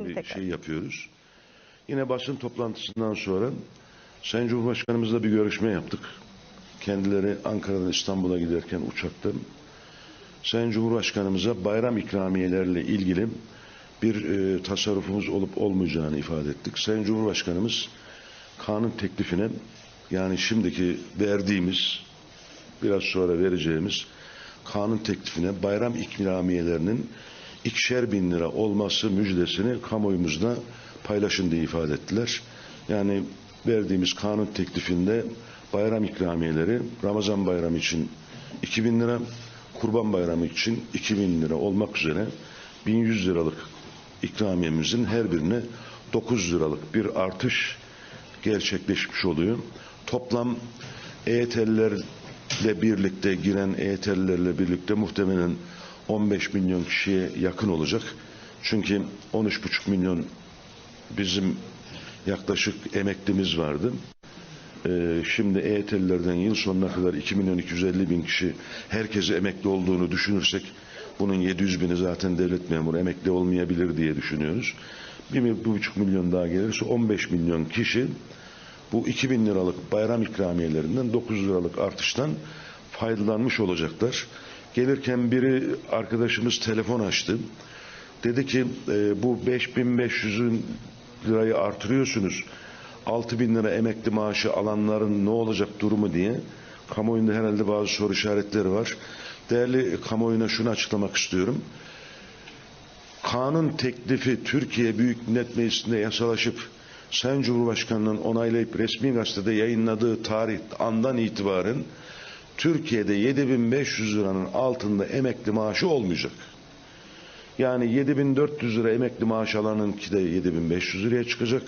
bir Tekrar. şey yapıyoruz. Yine basın toplantısından sonra Sayın Cumhurbaşkanımızla bir görüşme yaptık. Kendileri Ankara'dan İstanbul'a giderken uçakta Sayın Cumhurbaşkanımıza bayram ikramiyelerle ilgili bir e, tasarrufumuz olup olmayacağını ifade ettik. Sayın Cumhurbaşkanımız kanun teklifine yani şimdiki verdiğimiz biraz sonra vereceğimiz kanun teklifine bayram ikramiyelerinin ikişer bin lira olması müjdesini kamuoyumuzda paylaşın diye ifade ettiler. Yani verdiğimiz kanun teklifinde bayram ikramiyeleri Ramazan bayramı için 2000 lira, Kurban bayramı için 2000 lira olmak üzere 1100 liralık ikramiyemizin her birine 9 liralık bir artış gerçekleşmiş oluyor. Toplam EYT'lilerle birlikte giren EYT'lilerle birlikte muhtemelen 15 milyon kişiye yakın olacak. Çünkü 13,5 milyon bizim yaklaşık emeklimiz vardı. Ee, şimdi EYT'lilerden yıl sonuna kadar 2 milyon 250 bin kişi herkese emekli olduğunu düşünürsek bunun 700 bini zaten devlet memuru emekli olmayabilir diye düşünüyoruz. 1,5 milyon daha gelirse 15 milyon kişi bu 2000 liralık bayram ikramiyelerinden 9 liralık artıştan faydalanmış olacaklar. Gelirken biri arkadaşımız telefon açtı. Dedi ki e, bu 5500'ün lirayı artırıyorsunuz. 6000 lira emekli maaşı alanların ne olacak durumu diye. Kamuoyunda herhalde bazı soru işaretleri var. Değerli kamuoyuna şunu açıklamak istiyorum. Kanun teklifi Türkiye Büyük Millet Meclisi'nde yasalaşıp Sayın Cumhurbaşkanı'nın onaylayıp resmi gazetede yayınladığı tarih andan itibaren Türkiye'de 7500 liranın altında emekli maaşı olmayacak. Yani 7400 lira emekli maaş alanınki de 7500 liraya çıkacak.